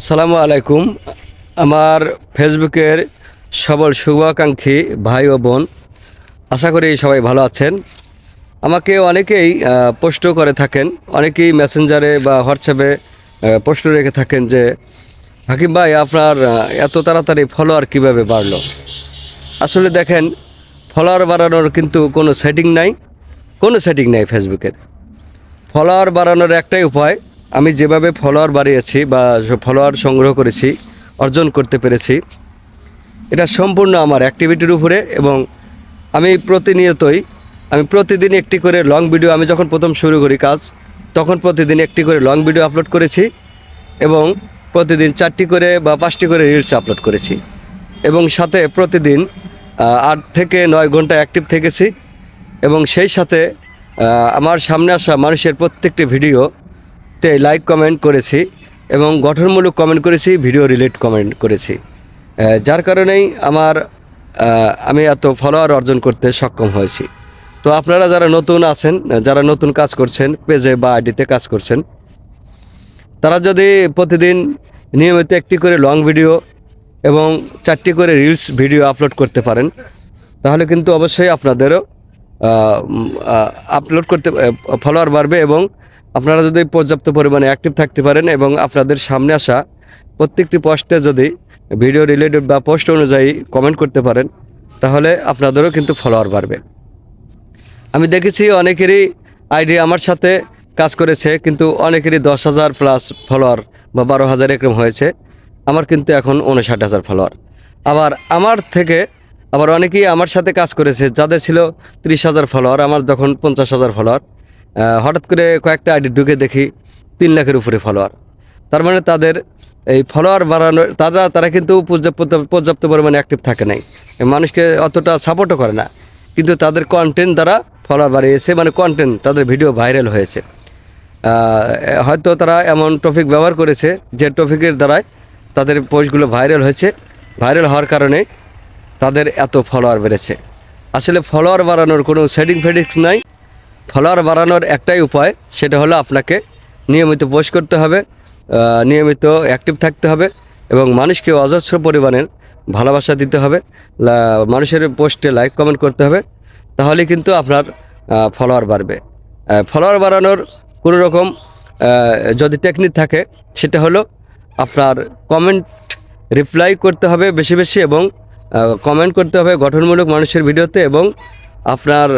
আসসালামু আলাইকুম। আমার ফেসবুকের সবল শুভাকাঙ্ক্ষী ভাই ও বোন, আশা করি সবাই ভালো আছেন। আমাকে অনেকেই পোস্ট করে থাকেন, অনেকেই মেসেঞ্জারে বা হোয়াটসঅ্যাপে পোস্ট রেখে থাকেন যে, হাকিম ভাই, আপনার এত তাড়াতাড়ি ফলোয়ার কীভাবে বাড়লো? আসলে দেখেন ফলোয়ার বাড়ানোর কিন্তু কোনো সেটিং নাই, কোনো সেটিং নাই ফেসবুকের। ফলোয়ার বাড়ানোর একটাই উপায় আমি যেভাবে ফলোয়ার বাড়িয়েছি বা ফলোয়ার সংগ্রহ করেছি, অর্জন করতে পেরেছি, এটা সম্পূর্ণ আমার অ্যাক্টিভিটির উপরে এবং আমি প্রতিনিয়তই, আমি প্রতিদিন একটি করে লং ভিডিও আমি যখন প্রথম শুরু করি কাজ, তখন প্রতিদিন একটি করে লং ভিডিও আপলোড করেছি এবং প্রতিদিন চারটি করে বা পাঁচটি করে রিলস আপলোড করেছি এবং সাথে প্রতিদিন আট থেকে নয় ঘণ্টা অ্যাক্টিভ থেকেছি এবং সেই সাথে আমার সামনে আসা মানুষের প্রত্যেকটি ভিডিওতে লাইক কমেন্ট করেছি এবং গঠনমূলক কমেন্ট করেছি ভিডিও রিলেট কমেন্ট করেছি। যার কারণেই আমার আমি এত ফলোয়ার অর্জন করতে সক্ষম হয়েছি। তো আপনারা যারা নতুন আছেন, যারা নতুন কাজ করছেন পেজে বা আইডিতে কাজ করছেন, তারা যদি প্রতিদিন নিয়মিত একটি করে লং ভিডিও এবং চারটি করে রিলস ভিডিও আপলোড করতে পারেন, তাহলে কিন্তু অবশ্যই আপনাদেরও আপলোড করতে ফলোয়ার বাড়বে এবং আপনারা যদি পর্যাপ্ত পরিমাণে অ্যাক্টিভ থাকতে পারেন এবং আপনাদের সামনে আসা প্রত্যেকটি পোস্টে যদি ভিডিও রিলেটেড বা পোস্ট অনুযায়ী কমেন্ট করতে পারেন, তাহলে আপনাদেরও কিন্তু ফলোয়ার বাড়বে। আমি দেখেছি অনেকেরই আইডি আমার সাথে কাজ করেছে, কিন্তু অনেকেরই দশ হাজার প্লাস ফলোয়ার বা বারো হাজার এরকম হয়েছে। আমার কিন্তু এখন উনষাট হাজার ফলোয়ার আবার আমার থেকে আবার অনেকেই আমার সাথে কাজ করেছে, যাদের ছিল ত্রিশ হাজার ফলোয়ার আমার যখন পঞ্চাশ হাজার ফলোয়ার হঠাৎ করে কয়েকটা আইডি ঢুকে দেখি তিন লাখের উপরে ফলোয়ার তার মানে তাদের এই ফলোয়ার বাড়ানোর তারা তারা কিন্তু পর্যাপ্ত পরিমাণে অ্যাক্টিভ থাকে নাই। মানুষকে অতটা সাপোর্টও করে না। কিন্তু তাদের কন্টেন্ট দ্বারা ফলোয়ার বাড়িয়েছে মানে কন্টেন্ট তাদের ভিডিও ভাইরাল হয়েছে। হয়তো তারা এমন টপিক ব্যবহার করেছে যে টপিকের দ্বারাই তাদের পোস্টগুলো ভাইরাল হয়েছে। ভাইরাল হওয়ার কারণে তাদের এত ফলোয়ার বেড়েছে। আসলে ফলোয়ার বাড়ানোর কোনো সেডিং ফেডিংস নাই। ফলোয়ার বাড়ানোর একটাই উপায়, সেটা হলো আপনাকে নিয়মিত পোস্ট করতে হবে নিয়মিত অ্যাক্টিভ থাকতে হবে এবং মানুষকে অজস্র পরিমাণের ভালোবাসা দিতে হবে। মানুষের পোস্টে লাইক কমেন্ট করতে হবে, তাহলে কিন্তু আপনার ফলোয়ার বাড়বে। ফলোয়ার বাড়ানোর কোনো রকম যদি টেকনিক থাকে, সেটা হলো আপনার কমেন্ট রিপ্লাই করতে হবে বেশি বেশি এবং কমেন্ট করতে হবে গঠনমূলক মানুষের ভিডিওতে এবং আপনার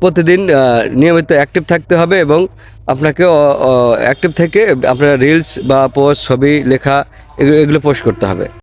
প্রতিদিন নিয়মিত অ্যাক্টিভ থাকতে হবে এবং আপনাকে অ্যাক্টিভ থেকে আপনার রিলস বা পোস্ট ছবি, লেখা, এগুলো পোস্ট করতে হবে।